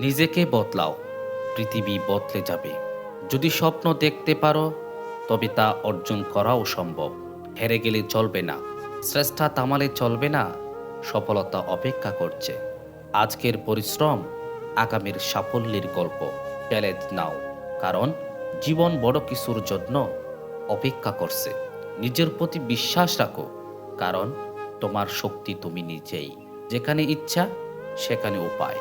নিজেকে বদলাও, পৃথিবী বদলে যাবে। যদি স্বপ্ন দেখতে পারো, তবে তা অর্জন করাও সম্ভব। হেরে গেলে চলবে না। শ্রেষ্ঠা তামালে চলবে না। সফলতা অপেক্ষা করছে। আজকের পরিশ্রম আগামীর সাফল্যের গল্প। চ্যালেঞ্জ নাও। কারণ জীবন বড় কিছুর জন্য অপেক্ষা করছে। নিজের প্রতি বিশ্বাস রাখো। কারণ তোমার শক্তি তুমি নিজেই। যেখানে ইচ্ছা, সেখানে উপায়।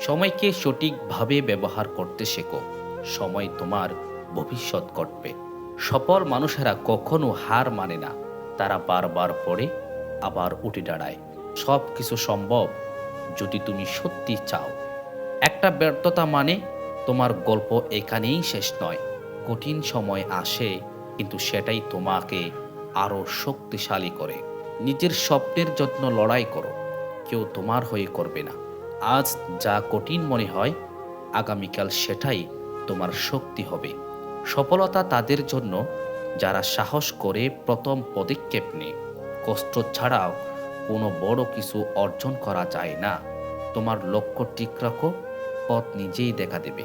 সময়কে সঠিকভাবে ব্যবহার করতে শেখো। সময় তোমার ভবিষ্যৎ ঘটবে। সফল মানুষেরা কখনো হার মানে না। তারা বারবার পড়ে, আবার উঠে দাঁড়ায়। সব কিছু সম্ভব যদি তুমি সত্যি চাও। একটা ব্যর্থতা মানে তোমার গল্প এখানেই শেষ নয়। কঠিন সময় আসে, কিন্তু সেটাই তোমাকে আরও শক্তিশালী করে। নিজের স্বপ্নের যত্ন লড়াই করো। কেউ তোমার হয়ে করবে না। আজ যা কঠিন মনে হয়, আগামীকাল সেটাই তোমার শক্তি হবে। সফলতা তাদের জন্য, যারা সাহস করে প্রথম পদক্ষেপ নেয়। কষ্ট ছাড়াও কোনো বড় কিছু অর্জন করা যায় না। তোমার লক্ষ্য ঠিক রাখো, পথ নিজেই দেখা দেবে।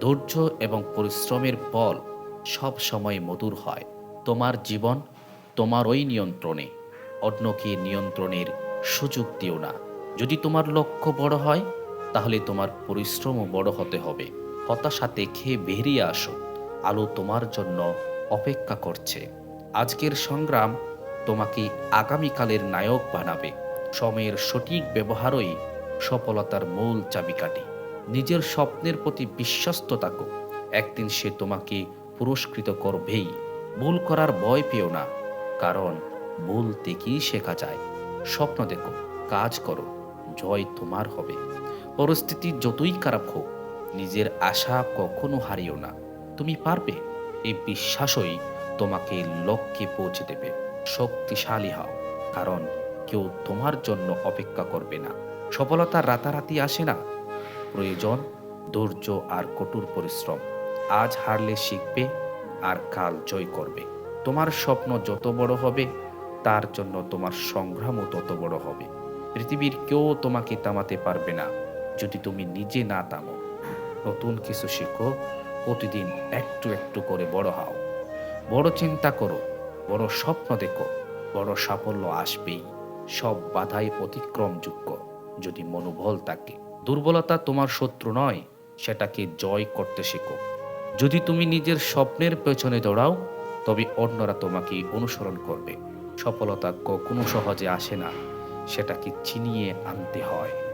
ধৈর্য এবং পরিশ্রমের ফল সব সময় মধুর হয়। তোমার জীবন তোমারই নিয়ন্ত্রণে। অন্যকে নিয়ন্ত্রণের সুযোগ দিও না। যদি তোমার লক্ষ্য বড় হয়, তাহলে তোমার পরিশ্রমও বড় হতে হবে। হতাশা দেখে বেরিয়ে আসো। আলো তোমার জন্য অপেক্ষা করছে। আজকের সংগ্রাম তোমাকে আগামীকালের নায়ক বানাবে। সময়ের সঠিক ব্যবহারই সফলতার মূল চাবিকাঠি। নিজের স্বপ্নের প্রতি বিশ্বস্ত থাকো। একদিন সে তোমাকে পুরস্কৃত করবেই। ভুল করার ভয় পেও না, কারণ ভুল থেকেই শেখা যায়। স্বপ্ন দেখো, কাজ করো। জয় তোমার হবে। পরিস্থিতি যতই খারাপ হোক, নিজের আশা কখনো হারিও না। তুমি পারবে, এই বিশ্বাসই তোমাকে লক্ষ্যে পৌঁছে দেবে। শক্তিশালী হও, কারণ কেউ তোমার জন্য অপেক্ষা করবে না। সফলতা রাতারাতি আসে না। প্রয়োজন, ধৈর্য আর কঠোর পরিশ্রম। আজ হারলে শিখবে আর কাল জয় করবে। তোমার স্বপ্ন যত বড় হবে, তার জন্য তোমার সংগ্রামও তত বড় হবে। পৃথিবীর কেউ তোমাকে থামাতে পারবে না। যদি তুমি নিজে না থামো, নতুন কিছু শিখো, প্রতিদিন একটু একটু করে বড় হও। বড় চিন্তা করো, বড় স্বপ্ন দেখো, বড় সাফল্য আসবেই। সব বাধাই অতিক্রমযোগ্য। যদি মনোবল থাকে, দুর্বলতা তোমার শত্রু নয়, সেটাকে জয় করতে শেখো। যদি তুমি নিজের স্বপ্নের পেছনে দৌড়াও, তবে অন্যরা তোমাকে অনুসরণ করবে। সফলতা কখনো সহজে আসে না। সেটাকে চিনিয়ে আনতে হয়।